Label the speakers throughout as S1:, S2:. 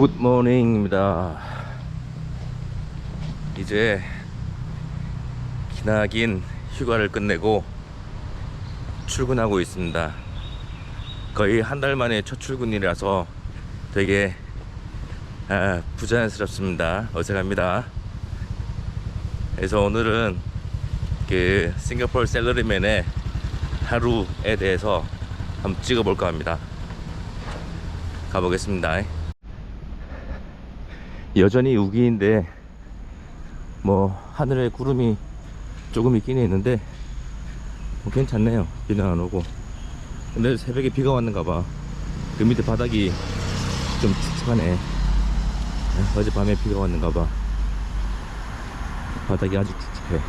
S1: 굿모닝입니다. 이제 기나긴 휴가를 끝내고 출근하고 있습니다. 거의 한 달 만에 첫 출근이라서 되게 아, 부자연스럽습니다. 어색합니다. 그래서 오늘은 그 싱가포르 셀러리맨의 하루에 대해서 한번 찍어볼까 합니다. 가보겠습니다. 여전히 우기인데 뭐 하늘에 구름이 조금 있긴 있는데 뭐 괜찮네요. 비는 안 오고. 근데 새벽에 비가 왔는가 봐. 그 밑에 바닥이 좀 축축하네. 어젯밤에 비가 왔는가 봐. 바닥이 아주 축축해.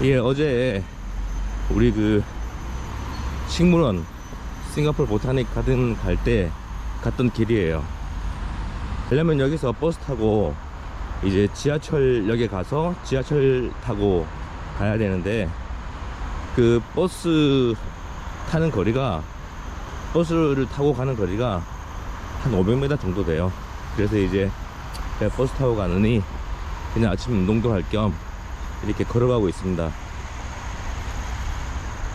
S1: 이게 어제 우리 그 식물원 싱가포르 보타닉 가든 갈 때 갔던 길이에요. 왜냐면 여기서 버스 타고 이제 지하철역에 가서 지하철 타고 가야 되는데 그 버스 타는 거리가 버스를 타고 가는 거리가 한 500m 정도 돼요. 그래서 이제 버스 타고 가느니 그냥 아침 운동도 할 겸 이렇게 걸어가고 있습니다.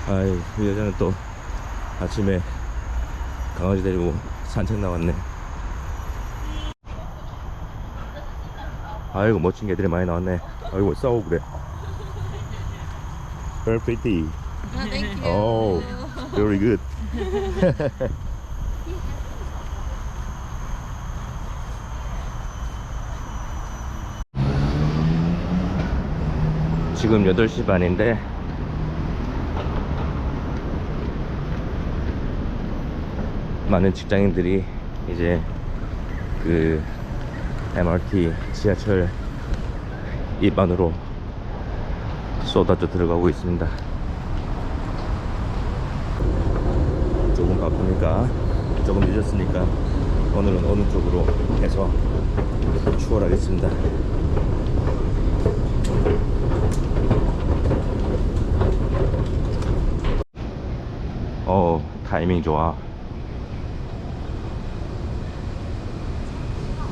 S1: 아이, 이 여자는 또 아침에 강아지 데리고 산책 나왔네. 아이고, 멋진 개들이 많이 나왔네. 아이고, 싸우고 그래. Very pretty.
S2: Oh, thank you.
S1: Oh, very good. 지금 8시 반인데 많은 직장인들이 이제 그 MRT 지하철 입안으로 쏟아져 들어가고 있습니다. 조금 바쁘니까 조금 늦었으니까 오늘은 어느 쪽으로 해서 추월하겠습니다. 어 타이밍 좋아.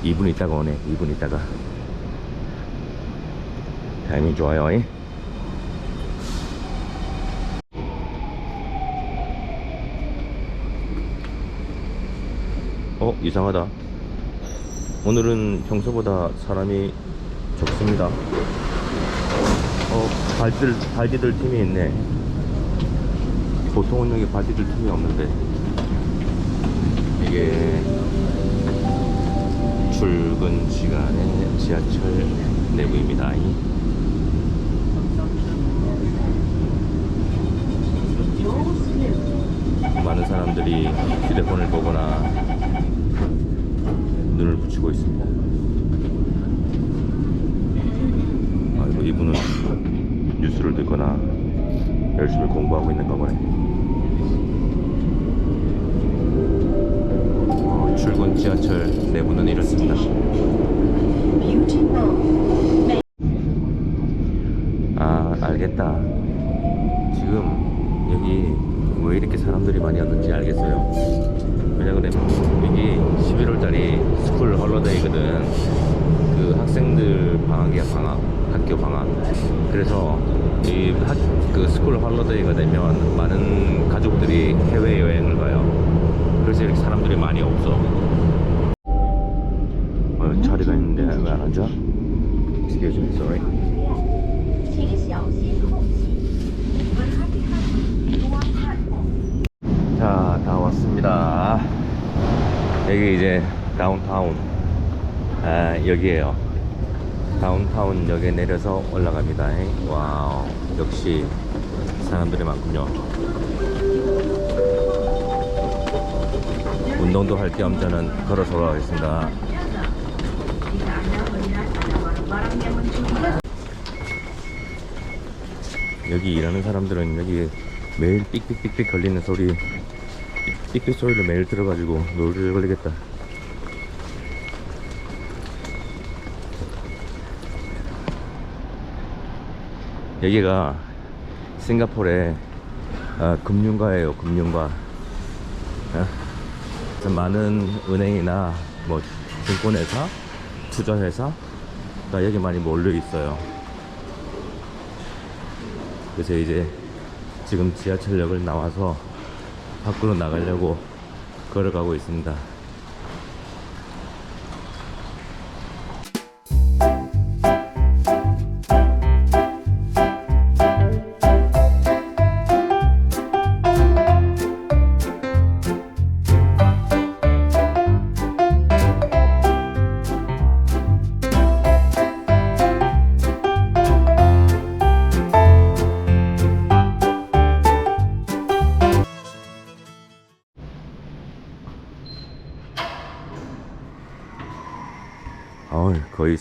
S1: 2분 있다가 오네. 2분 있다가 타이밍 좋아요. 잉? 어 이상하다 오늘은 평소보다 사람이 적습니다 어 발디들 발디들 팀이 있네 보통은 여기 발디들 팀이 없는데 이게 출근 시간에 지하철 내부입니다 많은 사람들이 휴대폰을 보거나 눈을 붙이고 있습니다. 아이고 이분은 뉴스를 듣거나 열심히 공부하고 있는가 보네. 어, 출근 지하철 내부는 이렇습니다. 아 알겠다. 지금 여기 왜 이렇게 사람들이 많이 왔는지 알겠어요. 왜냐면 여기 11월달이 스쿨 헐러데이거든. 그 학생들 방학이야 방학, 학교 방학. 그래서 이 학, 그 스쿨 헐러데이가 되면 많은 가족 여기에요. 다운타운 역에 내려서 올라갑니다. 와우, 역시 사람들이 많군요. 운동도 할 겸 저는 걸어서 올라가겠습니다. 여기 일하는 사람들은 여기 매일 삑삑삑삑 걸리는 소리 삑삑 소리를 매일 들어가지고 노를 걸리겠다 여기가 싱가포르의 아, 금융가예요 금융가 어? 그래서 많은 은행이나 뭐 증권회사, 투자회사가 여기 많이 몰려 있어요. 그래서 이제 지금 지하철역을 나와서 밖으로 나가려고 걸어가고 있습니다.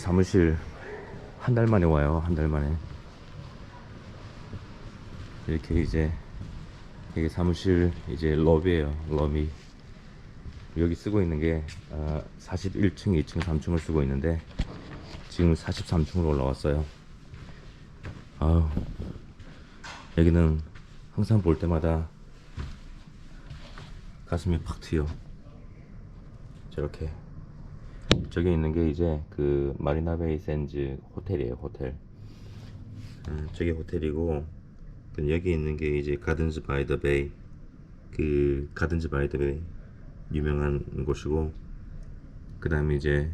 S1: 사무실 한 달 만에 와요. 한 달 만에. 이렇게 이제 이게 사무실 이제 러비에요. 러비. 여기 쓰고 있는 게 어, 41층, 2층, 3층을 쓰고 있는데 지금 43층으로 올라왔어요. 아우 여기는 항상 볼 때마다 가슴이 팍 튀어. 저렇게 저기 있는 게 이제 그 마리나 베이 샌즈 호텔이에요 호텔. 음, 저기 호텔이고 그 여기 있는 게 이제 가든즈 바이 더 베이. 그 가든즈 바이 더 베이 유명한 곳이고 그 다음에 이제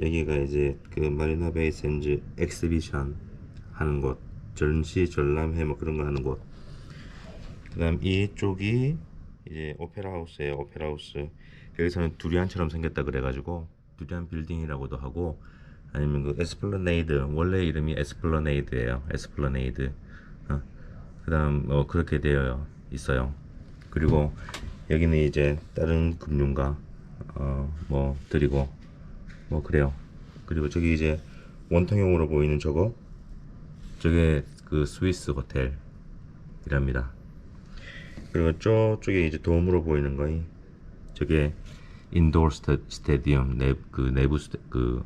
S1: 여기가 이제 그 마리나 베이 샌즈 엑스비션 하는 곳 전시 전람회 뭐 그런 거 하는 곳. 그 다음 이쪽이 이제 오페라 하우스예요 오페라 하우스. 여기서는 두리안처럼 생겼다 그래가지고 두리안 빌딩이라고도 하고 아니면 그 에스플러네이드 원래 이름이 에스플러네이드예요. 에스플러네이드 어. 그다음 뭐 그렇게 되어 있어요. 그리고 여기는 이제 다른 금융가 어 뭐 드리고 뭐 그래요. 그리고 저기 이제 원통형으로 보이는 저거 저게 그 스위스 호텔이랍니다. 그리고 저쪽에 이제 도움으로 보이는 거이 저게 인도어 스타, 스테디움 내, 그 내부 스테, 그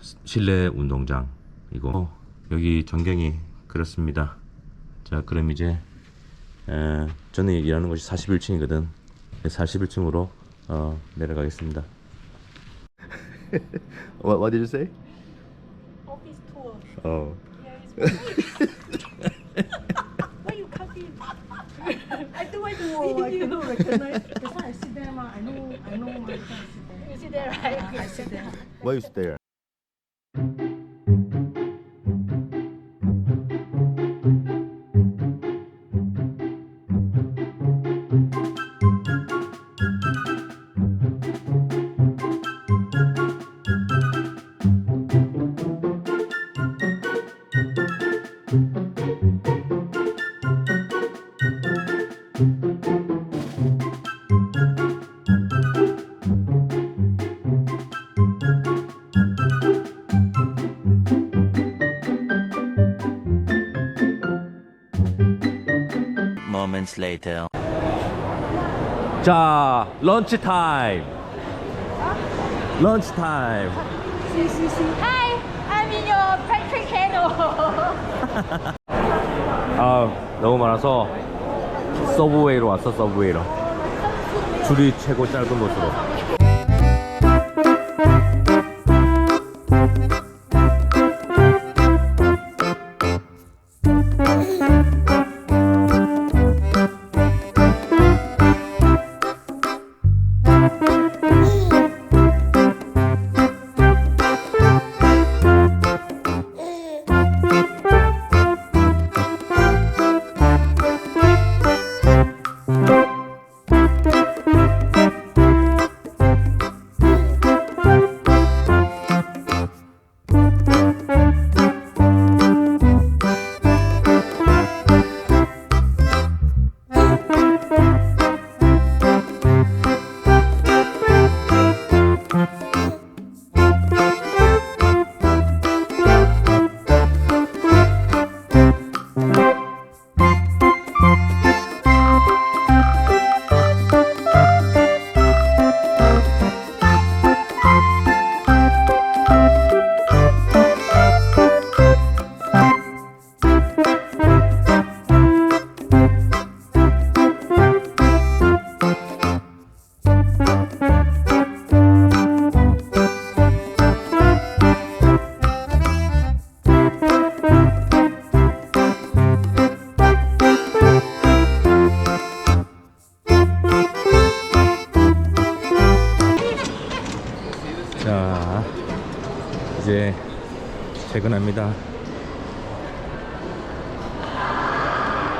S1: 시- 실내 운동장 이거 어, 여기 전경이 그렇습니다 자 그럼 이제 에, 저는 일하는 곳이 41층이거든 41층으로 어, 내려가겠습니다 what, what did you say?
S3: Office tour.
S1: 어
S3: Yeah, it's Why you come in? I do I do I cannot recognize. there. I know, I know. Ma. You sit there, right? I sit there.
S1: Why you sit
S2: there? Later.
S1: 자, 런치 타임. 런치 타임.
S3: Hi, I'm in your Patrick channel.
S1: 아, 너무 많아서 서브웨이로 왔어, 서브웨이로. 줄이 최고 짧은 곳으로. 퇴근합니다.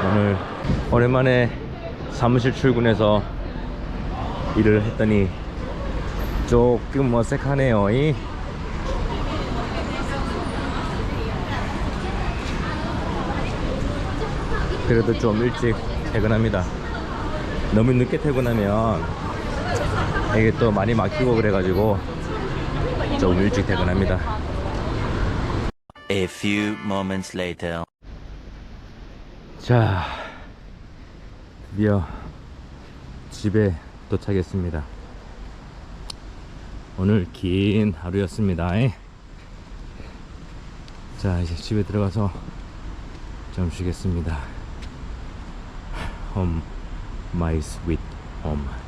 S1: 오늘 오랜만에 사무실 출근해서 일을 했더니 조금 어색하네요. 이. 그래도 좀 일찍 퇴근합니다. 너무 늦게 퇴근하면 이게 또 많이 막히고 그래가지고 좀 일찍 퇴근합니다.
S2: Few moments later.
S1: 자, 드디어 집에 도착했습니다. 오늘 긴 하루였습니다. 자, 이제 집에 들어가서 좀 쉬겠습니다. Home, my sweet home.